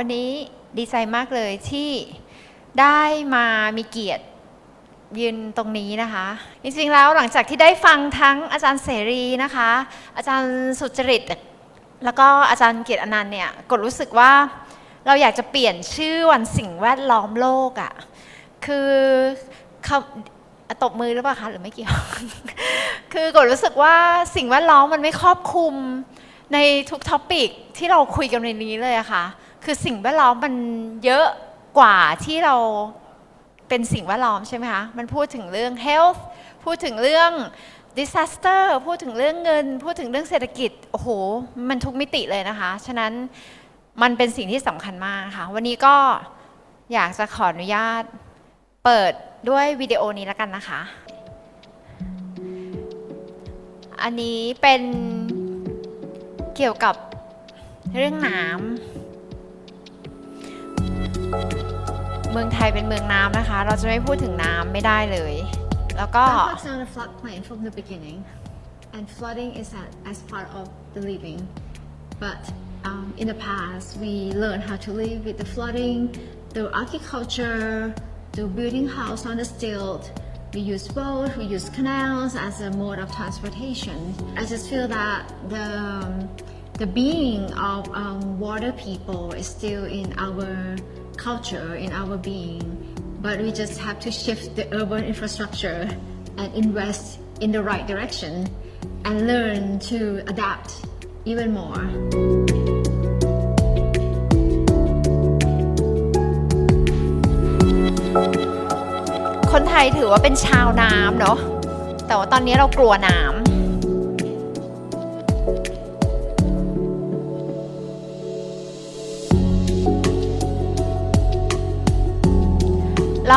วันนี้ดีใจมากเลยที่ได้มามีเกียรติยืนตรงนี้นะคะ จริงๆแล้วหลังจากที่ได้ฟังทั้งอาจารย์เสรีนะคะ อาจารย์สุจริต แล้วก็อาจารย์เกียรติอนันต์เนี่ยกดรู้สึกว่าเราอยากจะเปลี่ยนชื่อวันสิ่งแวดล้อมโลกอะ่ะคือคตบมือหรือเปล่าคะหรือไม่เกี่ยว คือกดรู้สึกว่าสิ่งแวดล้อมมันไม่ครอบคลุมในทุกท็อปิกที่เราคุยกันในนี้เลยอะค่ะ คือสิ่งแวดล้อมมันเยอะกว่าที่เราเป็นสิ่งแวดล้อมใช่ไหมคะ มันพูดถึงเรื่อง health พูดถึงเรื่อง disaster พูดถึงเรื่องเงิน พูดถึงเรื่องเศรษฐกิจ โอ้โห มันทุกมิติเลยนะคะ ฉะนั้นมันเป็นสิ่งที่สำคัญมากค่ะ วันนี้ก็อยากจะขออนุญาตเปิดด้วยวิดีโอนี้แล้วกันนะคะ อันนี้เป็นเกี่ยวกับเรื่องน้ำ เมืองไทยเป็นเมืองน้ำนะคะ เราจะไม่พูดถึงน้ำไม่ได้เลย แล้วก็ Bangkok's on a floodplain from the beginning, and flooding is a, as part of the living. But um, in the past, we learned how to live with the flooding through agriculture, through building house on the stilt. We use boat, we use canals as a mode of transportation. I just feel that the um, the being of um, water people is still in our culture, in our being but we just have to shift the urban infrastructure and invest in the right direction and learn to adapt even more. คนไทยถือว่าเป็นชาวน้ำเนาะ แต่ว่าตอนนี้เรากลัวน้ำ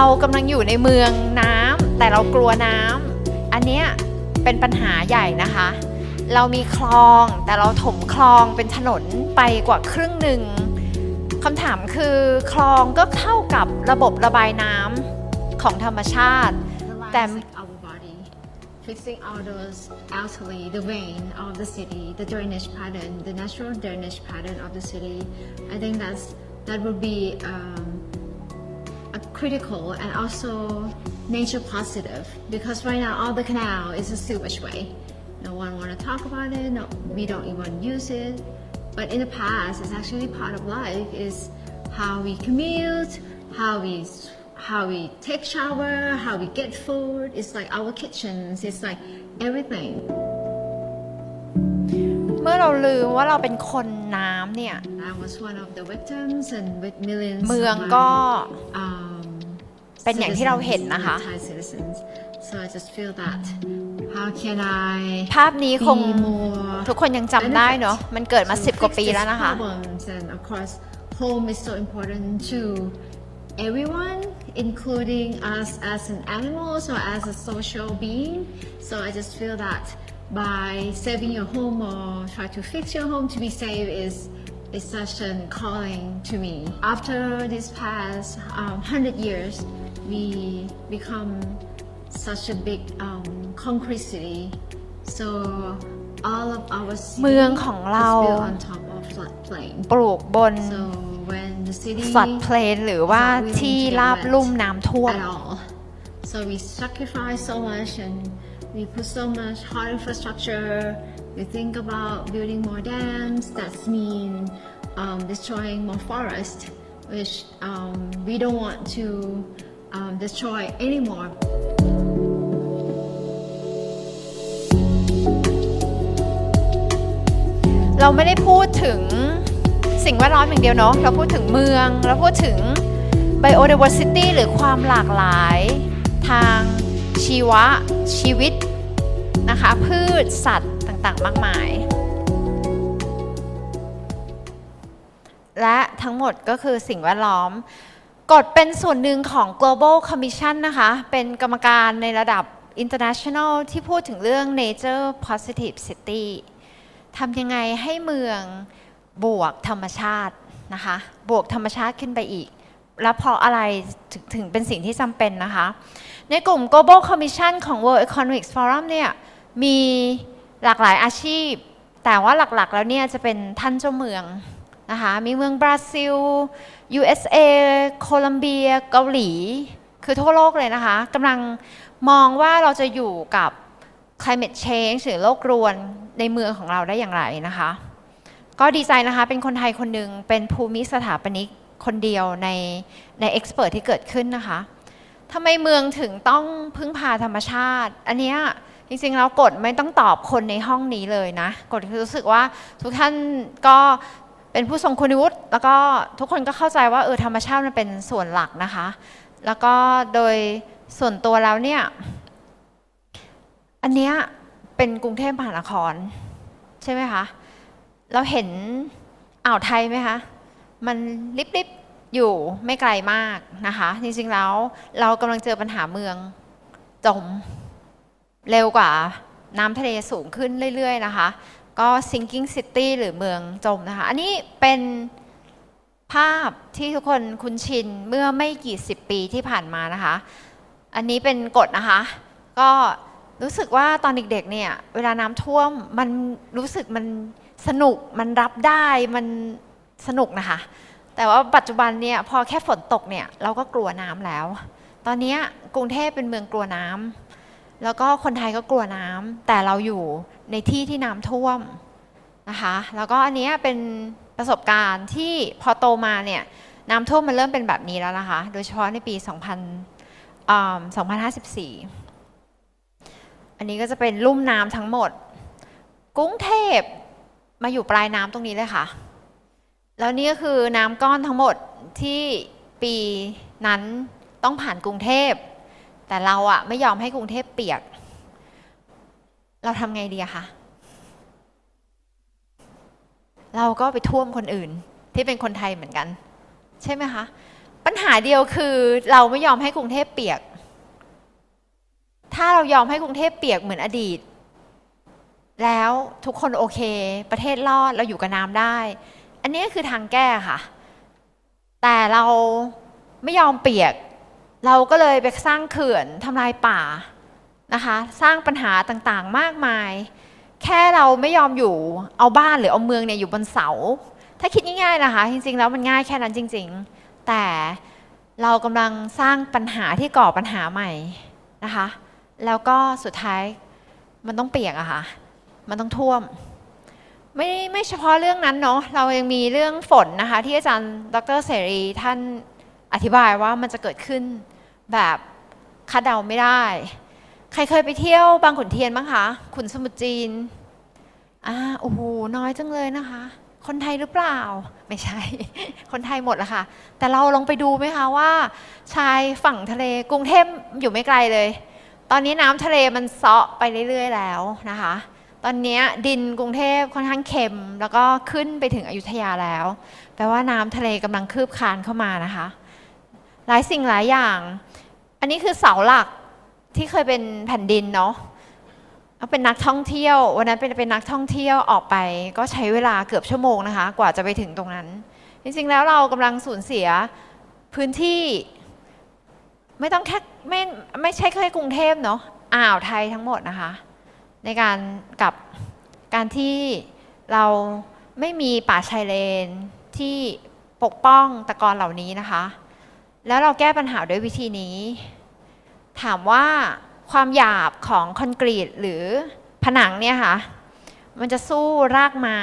เรากำลังอยู่ในเมืองน้ำแต่เรากลัวน้ำอันเนี้ยเป็นปัญหาใหญ่นะคะ เรามีคลองแต่เราถมคลองเป็นถนนไปกว่าครึ่งหนึ่งคำถามคือคลองก็เท่ากับระบบระบายน้ำของธรรมชาติ The land Them- is like our body, fixing all those elderly, the vein of the city, the drainage pattern, the natural drainage pattern of the city. I think that's that would be um, a critical and also nature positive because right now all the canal is a sewage way. No one want to talk about it. No, we don't even use it. But in the past, it's actually part of life. Is how we commute, how we how we take shower, how we get food. It's like our kitchens. It's like everything. เมื่อเราลืมว่าเราเป็นคนน้ำเนี่ย I was one of the victims, and with millions เมือง of my, ก็ um, เป็นอย่างที่เราเห็นนะคะ citizens, Thai citizens. So I just feel that how can I ภาพนี้คง be more ทุกคนยังจำได้เนาะมันเกิดมา to สิบกว่า fix ปี these แล้วนะคะ problems and of course home is so important to everyone including us as an animals or as a social being so I just feel that by saving your home or try to fix your home to be safe is is such a calling to me after this past um, 100 years we become such a big um, concrete city so all of our city เมืองของเรา is built on top of floodplain ปลูกบน so when the city ฝัดเพลนหรือว่า is not willing ที่ to get ราบ wet ลุ่มน้ำท่วม at all so we sacrifice so much and we put so much hard infrastructure we think about building more dams that's mean um, destroying more forest which um, we don't want to um, destroy anymore เราไม่ได้พูดถึงสิ่งแวดล้อมอย่างเดียวเนาะ เราพูดถึงเมือง เราพูดถึง biodiversity หรือความหลากหลายทางชีวะชีวิตนะคะ พืชสัตว์ต่างๆ มากมาย และทั้งหมดก็คือสิ่งแวดล้อม กฎเป็นส่วนหนึ่งของ global commission นะคะ เป็นกรรมการในระดับ international ที่พูดถึงเรื่อง nature positive city ทำยังไงให้เมืองบวกธรรมชาตินะคะ บวกธรรมชาติขึ้นไปอีก แล้วเพราะอะไรถถึงเป็นสิ่งที่จำเป็นนะคะ ในกลุ่ม global commission ของ world economic forum เนี่ยมีหลากหลายอาชีพ แต่ว่าหลักๆแล้วเนี่ยจะเป็นท่านเจ้าเมือง นะคะมีเมืองบราซิล USA โคลัมเบีย เกาหลี คือทั่วโลกเลยนะคะกำลังมองว่าเราจะอยู่กับ climate change หรือโลกรวนในเมืองของเราได้อย่างไรนะคะ ก็ดีใจนะคะเป็นคนไทยคนหนึ่งเป็นภูมิสถาปนิกคนเดียวในในเอ็กซ์เพรสที่เกิดขึ้นนะคะทำไมเมืองถึงต้องพึ่งพาธรรมชาติ อันนี้จริงๆแล้วกฎไม่ต้องตอบคนในห้องนี้เลยนะกฎคือรู้สึกว่าทุกท่านก็ เป็นผู้ทรงคุณวุฒิแล้วก็ทุกคนก็เข้าใจว่าเออธรรมชาติมันเป็นส่วนหลักนะคะ แล้วก็โดยส่วนตัวแล้วเนี่ย อันเนี้ยเป็นกรุงเทพมหานคร ใช่ไหมคะ เราเห็นอ่าวไทยไหมคะ มันลิบๆอยู่ไม่ไกลมากนะคะ จริงๆแล้วเรากำลังเจอปัญหาเมืองจม เร็วกว่าน้ำทะเลสูงขึ้นเรื่อย ๆ นะคะ ก็ sinking city หรือเมืองจมนะคะ อันนี้เป็นภาพที่ทุกคนคุ้นชินเมื่อไม่กี่สิบปีที่ผ่านมานะคะ อันนี้เป็นกฎนะคะ ก็รู้สึกว่าตอนเด็กๆเนี่ย เวลาน้ำท่วมมันรู้สึกมันสนุกมันรับได้มันสนุกนะคะ แต่ว่าปัจจุบันเนี่ยพอแค่ฝนตกเนี่ยเราก็กลัวน้ำแล้ว ตอนนี้กรุงเทพเป็นเมืองกลัวน้ำ แล้วก็คนไทยก็กลัวน้ำแต่เราอยู่ในที่ที่น้ำท่วมนะคะแล้วก็อันนี้เป็นประสบการณ์ที่พอโตมาเนี่ยน้ำท่วมมันเริ่มเป็นแบบนี้แล้วนะคะ โดยเฉพาะในปี 2000 2054 อันนี้ก็จะเป็นลุ่มน้ำทั้งหมด กรุงเทพมาอยู่ปลายน้ำตรงนี้เลยค่ะ แล้วนี่ก็คือน้ำก้อนทั้งหมดที่ปีนั้นต้องผ่านกรุงเทพ แต่เราอะไม่ยอมให้กรุงเทพเปียก เราทำไงดีคะเราก็ไปท่วมคนอื่นที่เป็นคนไทยเหมือนกัน ใช่ไหมคะ ปัญหาเดียวคือเราไม่ยอมให้กรุงเทพเปียก ถ้าเรายอมให้กรุงเทพเปียกเหมือนอดีต แล้วทุกคนโอเค ประเทศรอดเราอยู่กับน้ำได้ อันนี้คือทางแก้ค่ะ แต่เราไม่ยอมเปียก เราก็เลยไปสร้างเขื่อนทำลายป่านะคะ สร้างปัญหาต่างๆมากมาย แค่เราไม่ยอมอยู่เอาบ้านหรือเอาเมืองเนี่ยอยู่บนเสา ถ้าคิดง่ายๆนะคะ จริงๆ แล้วมันง่ายแค่นั้นจริง ๆ แต่เรากำลังสร้างปัญหาที่ก่อปัญหาใหม่นะคะ แล้วก็สุดท้ายมันต้องเปียกอะค่ะ มันต้องท่วม ไม่ไม่เฉพาะเรื่องนั้นเนาะ เรายังมีเรื่องฝนนะคะ ที่อาจารย์ดรเสรีท่าน อธิบายว่ามันจะเกิดขึ้นแบบคาดเดาไม่ได้ ใครเคยไปเที่ยวบางขุนเทียนบ้างคะขุนสมุทรจีนอ่าโอ้โหน้อยจังเลยนะคะ คนไทยหรือเปล่า ไม่ใช่ คนไทยหมดละค่ะ แต่เราลองไปดูไหมคะว่า ชายฝั่งทะเลกรุงเทพอยู่ไม่ไกลเลย ตอนนี้น้ำทะเลมันเซาะไปเรื่อย ๆ แล้วนะคะ ตอนนี้ดินกรุงเทพค่อนข้างเค็ม แล้วก็ขึ้นไปถึงอยุธยาแล้ว แปลว่าน้ำทะเลกำลังคืบคานเข้ามานะคะ หลายสิ่งหลายอย่าง อันนี้คือเสาหลักที่เคยเป็นแผ่นดินเนาะเป็นนักท่องเที่ยว วันนั้นเป็นเป็นนักท่องเที่ยวออกไป ก็ใช้เวลาเกือบชั่วโมงนะคะ กว่าจะไปถึงตรงนั้น จริงๆแล้วเรากำลังสูญเสียพื้นที่ ไม่ต้องแค่ไม่ไม่ใช่แค่กรุงเทพเนาะอ่าวไทยทั้งหมดนะคะ ในการกับการที่เราไม่มีป่าชายเลนที่ปกป้องตะกอนเหล่านี้นะคะ แล้วเราแก้ปัญหาด้วยวิธีนี้ ถามว่าความหยาบของคอนกรีตหรือผนังเนี่ยค่ะ มันจะสู้รากไม้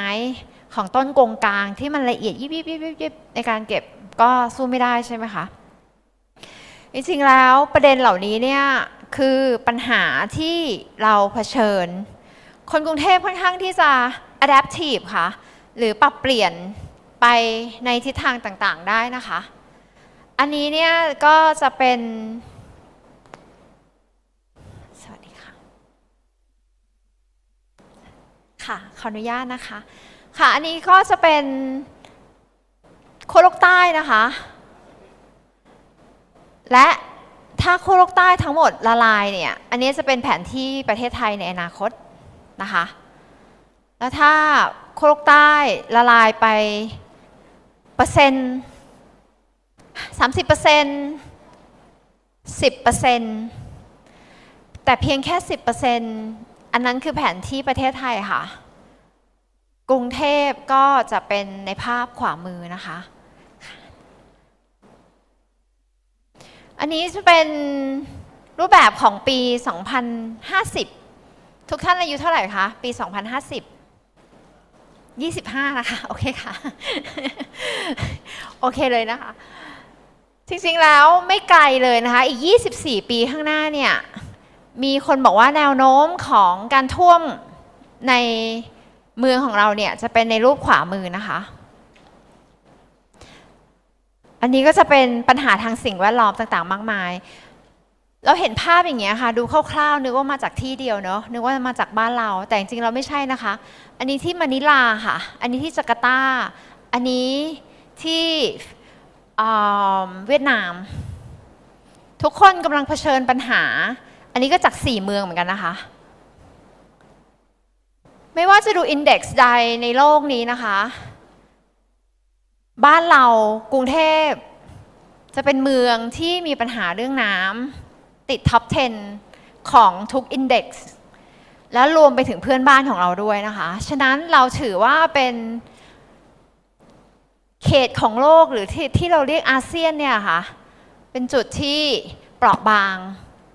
ของต้นกงกลางที่มันละเอียดยิบยิบยิบยิบในการเก็บก็สู้ไม่ได้ใช่ไหมคะ จริงๆแล้วประเด็นเหล่านี้เนี่ยคือปัญหาที่เราเผชิญ คนกรุงเทพค่อนข้างที่จะ adaptive ค่ะ หรือปรับเปลี่ยนไปในทิศทางต่างๆได้นะคะ อันนี้เนี่ยก็จะเป็น สวัสดีค่ะ ค่ะขออนุญาตนะคะ ค่ะอันนี้ก็จะเป็นโคโลกใต้นะคะ และถ้าโคโลกใต้ทั้งหมดละลายเนี่ย อันนี้จะเป็นแผนที่ประเทศไทยในอนาคตนะคะ แล้วถ้าโคโลกใต้ละลายไปเปอร์เซ็นต์ สามสิบเปอร์เซ็นต์สิบเปอร์เซ็นต์แต่เพียงแค่สิบเปอร์เซ็นต์อันนั้นคือแผนที่ประเทศไทยค่ะ กรุงเทพก็จะเป็นในภาพขวามือนะคะ อันนี้จะเป็นรูปแบบของปี 2050 ทุกท่านอายุเท่าไหร่คะ ปี 2050 25 นะคะ โอเคค่ะ โอเคเลยนะคะ จริงๆแล้วไม่ไกลเลยนะคะ อีก 24 ปีข้างหน้าเนี่ย มีคนบอกว่าแนวโน้มของการท่วมในเมืองของเราเนี่ย จะเป็นในรูปขวามือนะคะ อันนี้ก็จะเป็นปัญหาทางสิ่งแวดล้อมต่างๆ มากมาย เราเห็นภาพอย่างเงี้ยค่ะ ดูคร่าวๆนึกว่ามาจากที่เดียวเนาะนึกว่ามาจากบ้านเรา แต่จริงๆเราไม่ใช่นะคะ อันนี้ที่มะนิลาค่ะ อันนี้ที่จาการ์ตา อันนี้ที่ เวียดนาม ทุกคนกำลังเผชิญปัญหา อันนี้ก็จากสี่เมืองเหมือนกันนะคะ ไม่ว่าจะดูอินเด็กซ์ใดในโลกนี้นะคะ บ้านเรากรุงเทพ จะเป็นเมืองที่มีปัญหาเรื่องน้ำติดท็อป 10 ของทุกอินเด็กซ์และรวมไปถึงเพื่อนบ้านของเราด้วยนะคะ ฉะนั้นเราถือว่าเป็น เขตของโลกหรือที่ที่เราเรียกอาเซียนเนี่ยค่ะเป็นจุดที่เปราะบาง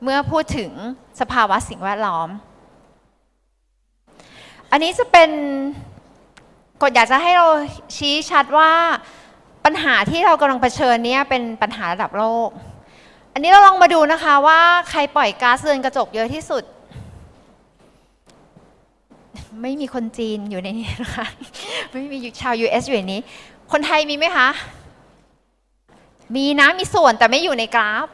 เมื่อพูดถึงสภาวะสิ่งแวดล้อม อันนี้จะเป็นกฎอยากจะให้เราชี้ชัดว่าปัญหาที่เรากำลังเผชิญเนี่ยเป็นปัญหาระดับโลก อันนี้เราลองมาดูนะคะว่าใครปล่อยก๊าซเรือนกระจกเยอะที่สุด ไม่มีคนจีนอยู่ในนี้นะคะ ไม่มีชาว US อยู่ในนี้ คนไทยมีไหมคะ มีนะมีส่วนแต่ไม่อยู่ในกราฟ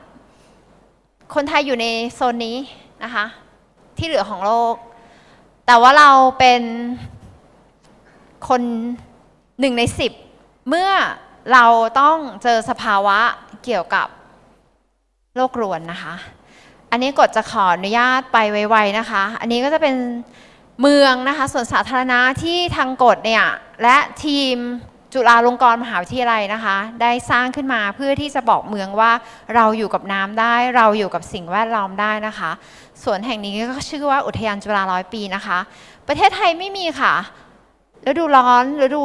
คนไทยอยู่ในโซนนี้นะคะ ที่เหลือของโลก แต่ว่าเราเป็นคนหนึ่งในสิบเมื่อเราต้องเจอสภาวะเกี่ยวกับโลกรวนนะคะ อันนี้กดจะขออนุญาตไปไวๆนะคะ อันนี้ก็จะเป็นเมืองนะคะส่วนสาธารณะที่ทางกฎเนี่ย และทีม จุฬาลงกรณ์มหาวิทยาลัยนะคะ ได้สร้างขึ้นมาเพื่อที่จะบอกเมืองว่าเราอยู่กับน้ำได้ เราอยู่กับสิ่งแวดล้อมได้นะคะสวนแห่งนี้ก็ชื่อว่าอุทยานจุฬาร้อยปีนะคะ ประเทศไทยไม่มีค่ะฤดูร้อนฤดู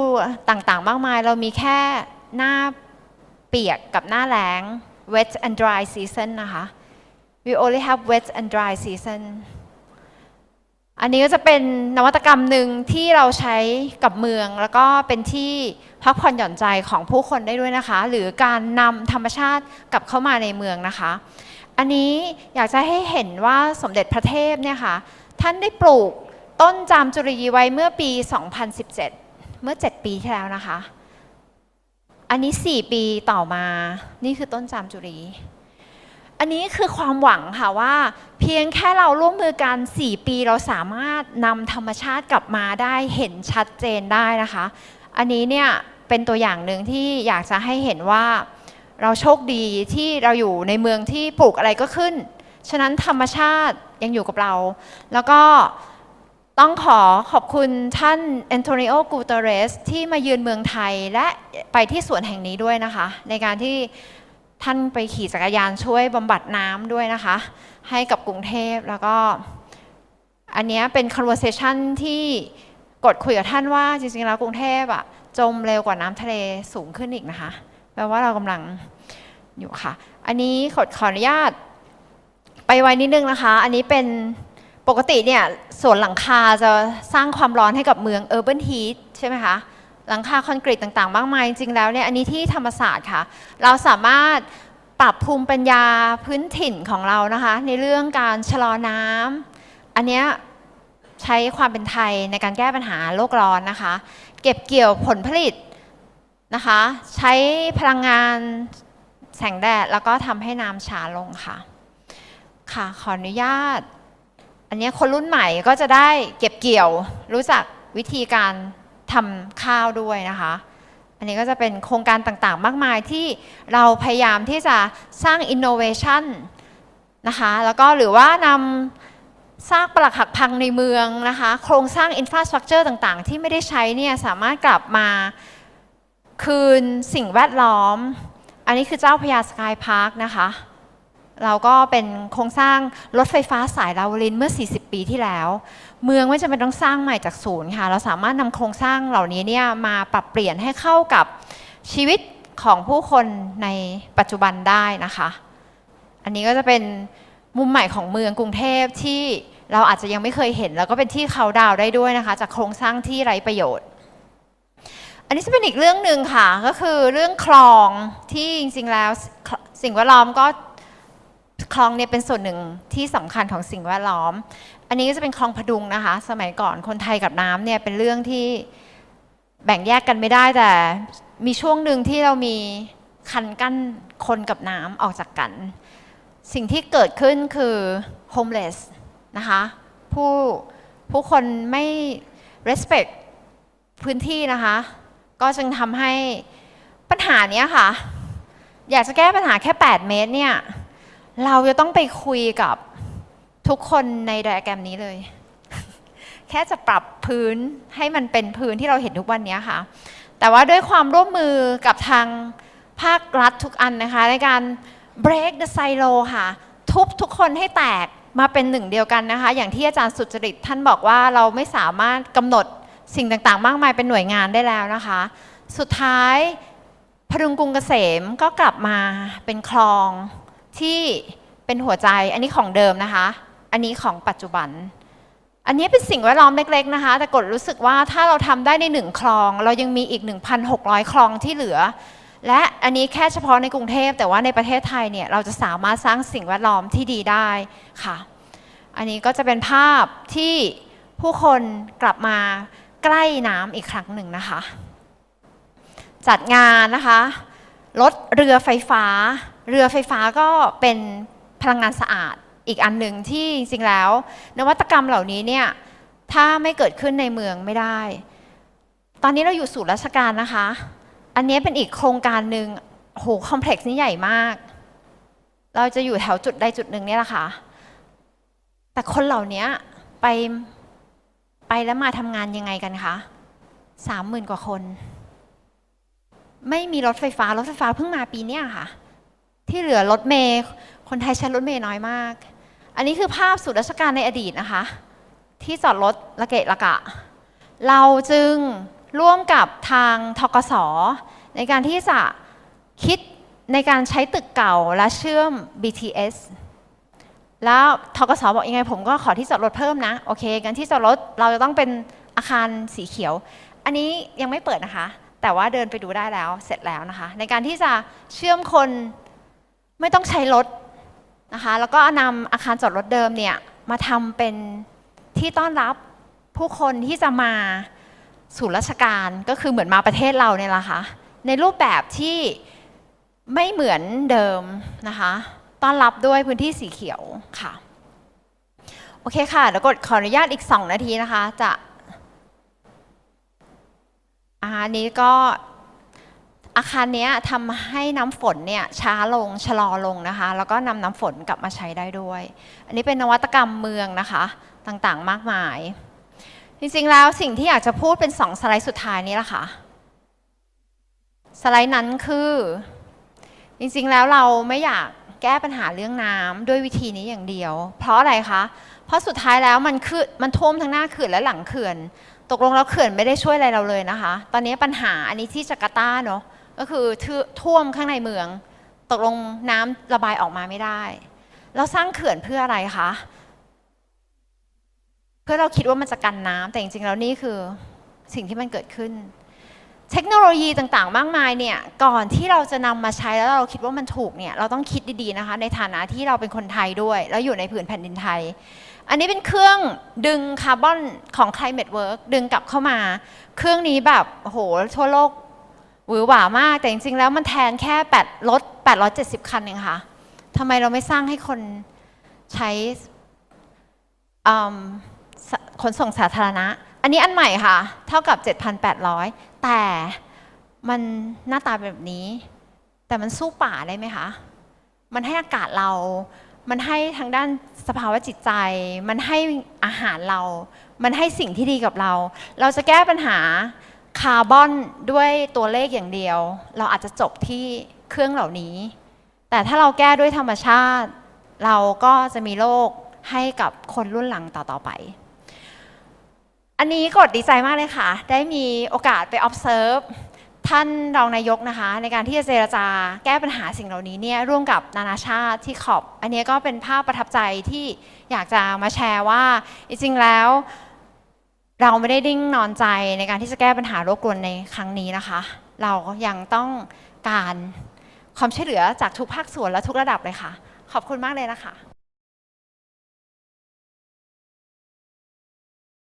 ต่างๆ มากมาย เรามีแค่หน้าเปียกกับหน้าแล้ง wet and dry season นะคะ we only have wet and dry season อันนี้ก็จะเป็นนวัตกรรมหนึ่งที่เราใช้กับเมือง แล้วก็เป็นที่พักผ่อนหย่อนใจของผู้คนได้ด้วยนะคะ หรือการนำธรรมชาติกลับเข้ามาในเมืองนะคะ อันนี้อยากจะให้เห็นว่าสมเด็จพระเทพเนี่ยค่ะท่านได้ปลูกต้นจามจุรีไว้เมื่อปี 2017 เมื่อ 7 ปีที่แล้วนะคะ อันนี้ 4 ปีต่อมา นี่คือต้นจามจุรี อันนี้คือความหวังค่ะว่า เพียงแค่เราร่วมมือกัน 4 ปีเราสามารถนำธรรมชาติกลับมาได้เห็นชัดเจนได้นะคะ อันนี้เนี่ยเป็นตัวอย่างหนึ่งที่อยากจะให้เห็นว่าเราโชคดีที่เราอยู่ในเมืองที่ปลูกอะไรก็ขึ้น ฉะนั้นธรรมชาติยังอยู่กับเรา แล้วก็ต้องขอขอบคุณท่านแอนโทนิโอ กูเตเรสที่มาเยือนเมืองไทยและไปที่สวนแห่งนี้ด้วยนะคะ ในการที่ ท่านไปขี่จักรยานช่วยบำบัดน้ำด้วยนะคะ ให้กับกรุงเทพแล้วก็ อันนี้เป็น conversation ที่กดคุยกับท่านว่าจริงๆแล้วกรุงเทพอะจมเร็วกว่าน้ำทะเลสูงขึ้นอีกนะคะ แปลว่าเรากำลังอยู่ค่ะ อันนี้ขอขออนุญาต ไปไว้นิดนึงนะคะ อันนี้เป็นปกติเนี่ยส่วนหลังคาจะสร้างความร้อนให้กับเมือง Urban Heat ใช่ไหมคะ หลังคาคอนกรีตต่างๆ มากมาย จริงๆแล้วเนี่ยอันนี้ที่ธรรมศาสตร์ค่ะ เราสามารถปรับภูมิปัญญาพื้นถิ่นของเรานะคะ ในเรื่องการชะลอน้ำอันเนี้ยใช้ความเป็นไทยในการแก้ปัญหาโลกร้อนนะคะ เก็บเกี่ยวผลผลิตนะคะ ใช้พลังงานแสงแดดแล้วก็ทำให้น้ำช้าลงค่ะ ค่ะขออนุญาต อันนี้คนรุ่นใหม่ก็จะได้เก็บเกี่ยวรู้จักวิธีการ ทำข้าวด้วยนะคะ อันนี้ก็จะเป็นโครงการต่างๆ มากมายที่เราพยายามที่จะสร้าง innovation นะคะ แล้วก็หรือว่านำซากปลักหักพังในเมืองนะคะ โครงสร้าง infrastructure ต่างๆ ที่ไม่ได้ใช้เนี่ยสามารถกลับมาคืนสิ่งแวดล้อม อันนี้คือเจ้าพญาสกายพาร์คนะคะ เราก็เป็นโครงสร้างรถไฟฟ้าสายลาวลินเมื่อ 40 ปีที่แล้ว เมืองไม่จำเป็นต้องสร้างใหม่จากศูนย์ค่ะ เราสามารถนำโครงสร้างเหล่านี้เนี่ยมาปรับเปลี่ยนให้เข้ากับชีวิตของผู้คนในปัจจุบันได้นะคะ อันนี้ก็จะเป็นมุมใหม่ของเมืองกรุงเทพที่เราอาจจะยังไม่เคยเห็น แล้วก็เป็นที่เขาดาวได้ด้วยนะคะ จากโครงสร้างที่ไร้ประโยชน์ อันนี้จะเป็นอีกเรื่องหนึ่งค่ะ ก็คือเรื่องคลองที่จริงๆแล้วสิ่งแวดล้อมก็ คลองเนี่ยเป็นส่วนหนึ่งที่สำคัญของสิ่งแวดล้อม อันนี้ก็จะเป็นคลองพดุงนะคะ สมัยก่อนคนไทยกับน้ำเนี่ยเป็นเรื่องที่แบ่งแยกกันไม่ได้แต่มีช่วงหนึ่งที่เรามีคันกั้นคนกับน้ำออกจากกัน สิ่งที่เกิดขึ้นคือ homeless นะคะผู้ผู้คนไม่ respect พื้นที่นะคะ ก็จึงทำให้ปัญหาเนี้ยค่ะ อยากจะแก้ปัญหาแค่ 8 เมตรเนี่ย เราจะต้องไปคุยกับทุกคนในไดอะแกรมนี้เลย แค่จะปรับพื้นให้มันเป็นพื้นที่เราเห็นทุกวันนี้ค่ะ แต่ว่าด้วยความร่วมมือกับทางภาครัฐทุกอันนะคะ ในการ break the silo ค่ะ ทุบทุกคนให้แตกมาเป็นหนึ่งเดียวกันนะคะ อย่างที่อาจารย์สุจริตท่านบอกว่าเราไม่สามารถกำหนดสิ่งต่างๆ มากมายเป็นหน่วยงานได้แล้วนะคะ สุดท้ายพดุงกรุงเกษมก็กลับมาเป็นคลอง ที่เป็นหัวใจอันนี้ของเดิมนะคะ อันนี้ของปัจจุบัน อันนี้เป็นสิ่งแวดล้อมเล็กๆนะคะ แต่กดรู้สึกว่าถ้าเราทำได้ในหนึ่งคลอง เรายังมีอีก 1,600 คลองที่เหลือ และอันนี้แค่เฉพาะในกรุงเทพแต่ว่าในประเทศไทยเนี่ยเราจะสามารถสร้างสิ่งแวดล้อมที่ดีได้ค่ะ อันนี้ก็จะเป็นภาพที่ผู้คนกลับมาใกล้น้ำอีกครั้งหนึ่งนะคะ จัดงานนะคะรถเรือไฟฟ้า เรือไฟฟ้าก็เป็นพลังงานสะอาดอีกอันหนึ่งที่จริงๆแล้ว นวัตกรรมเหล่านี้เนี่ยถ้าไม่เกิดขึ้นในเมืองไม่ได้ ตอนนี้เราอยู่ศูนย์ราชการนะคะ อันนี้เป็นอีกโครงการหนึ่งโหคอมเพล็กซ์นี่ใหญ่มาก เราจะอยู่แถวจุดใดจุดหนึ่งนี่แหละค่ะ แต่คนเหล่านี้ไปไปแล้วมาทำงานยังไงกันคะสามหมื่นกว่าคน ไม่มีรถไฟฟ้ารถไฟฟ้าเพิ่งมาปีนี้ค่ะ ที่เหลือรถเมย์คนไทยใช้รถเมย์น้อยมาก อันนี้คือภาพสูตราชการในอดีตนะคะ ที่จอดรถละเกะละกะ เราจึงร่วมกับทางทกสในการที่จะคิดในการใช้ตึกเก่าและเชื่อม BTS แล้วทกสบอกยังไงผมก็ขอที่จอดรถเพิ่มนะ โอเคกันที่จอดรถเราจะต้องเป็นอาคารสีเขียว อันนี้ยังไม่เปิดนะคะ แต่ว่าเดินไปดูได้แล้วเสร็จแล้วนะคะ ในการที่จะเชื่อมคน ไม่ต้องใช้รถนะคะแล้วก็นำอาคารจอดรถเดิมเนี่ยมาทำเป็นที่ต้อนรับผู้คนที่จะมาสู่ราชการก็คือเหมือนมาประเทศเราเนี่ยแหละค่ะในรูปแบบที่ไม่เหมือนเดิมนะคะต้อนรับด้วยพื้นที่สีเขียวค่ะโอเคค่ะเดี๋ยวกดขออนุญาตอีก 2 นาทีนะคะจะอันนี้ก็ อาคารนี้ทำให้น้ำฝนเนี่ยช้าลงชะลอลงนะคะ แล้วก็นำน้ำฝนกลับมาใช้ได้ด้วย อันนี้เป็นนวัตกรรมเมืองนะคะต่างๆมากมาย จริงๆแล้วสิ่งที่อยากจะพูดเป็นสองสไลด์สุดท้ายนี้แหละค่ะ สไลด์นั้นคือ จริงๆแล้วเราไม่อยากแก้ปัญหาเรื่องน้ำด้วยวิธีนี้อย่างเดียว เพราะอะไรคะ เพราะสุดท้ายแล้วมันคือมันท่วมทั้งหน้าเขื่อนและหลังเขื่อน ตกลงแล้วเขื่อนไม่ได้ช่วยอะไรเราเลยนะคะ ตอนนี้ปัญหาอันนี้ที่จาการ์ตาเนาะ ก็คือท่วมข้างในเมือง ตกลงน้ำระบายออกมาไม่ได้ เราสร้างเขื่อนเพื่ออะไรคะ เพื่อเราคิดว่ามันจะกันน้ำแต่จริงๆแล้วนี่คือสิ่งที่มันเกิดขึ้น เทคโนโลยีต่างๆ มากมายเนี่ย ก่อนที่เราจะนำมาใช้แล้วเราคิดว่ามันถูกเนี่ย เราต้องคิดดีๆนะคะ ในฐานะที่เราเป็นคนไทยด้วย แล้วอยู่ในผืนแผ่นดินไทยอันนี้เป็นเครื่องดึงคาร์บอนของ Climate Work ดึงกลับเข้ามา เครื่องนี้แบบโหทั่วโลก หวือหวามาก แต่จริงๆแล้วมันแทนแค่8รถ870 คันเองค่ะทำไมเราไม่สร้างให้คนใช้ขนส่งสาธารณะ อันนี้อันใหม่ค่ะ เท่ากับ 7,800 แต่มันหน้าตาแบบนี้ แต่มันสู้ป่าได้ไหมคะ มันให้อากาศเรา มันให้ทางด้านสภาวะจิตใจ มันให้อาหารเรา มันให้สิ่งที่ดีกับเรา เราจะแก้ปัญหา คาร์บอนด้วยตัวเลขอย่างเดียว เราอาจจะจบที่เครื่องเหล่านี้ แต่ถ้าเราแก้ด้วยธรรมชาติ เราก็จะมีโลกให้กับคนรุ่นหลังต่อๆไป อันนี้กดดีใจมากเลยค่ะ ได้มีโอกาสไป observe ท่านรองนายกนะคะ ในการที่จะเจรจาแก้ปัญหาสิ่งเหล่านี้เนี่ยร่วมกับนานาชาติที่ขอบ อันนี้ก็เป็นภาพประทับใจที่อยากจะมาแชร์ว่า จริงๆแล้ว เราไม่ได้ดิ้งนอนใจในการที่จะแก้ปัญหาโรคกรวนในครั้งนี้นะคะ เรายังต้องการความช่วยเหลือจากทุกภาคส่วนและทุกระดับเลยค่ะ ขอบคุณมากเลยนะคะ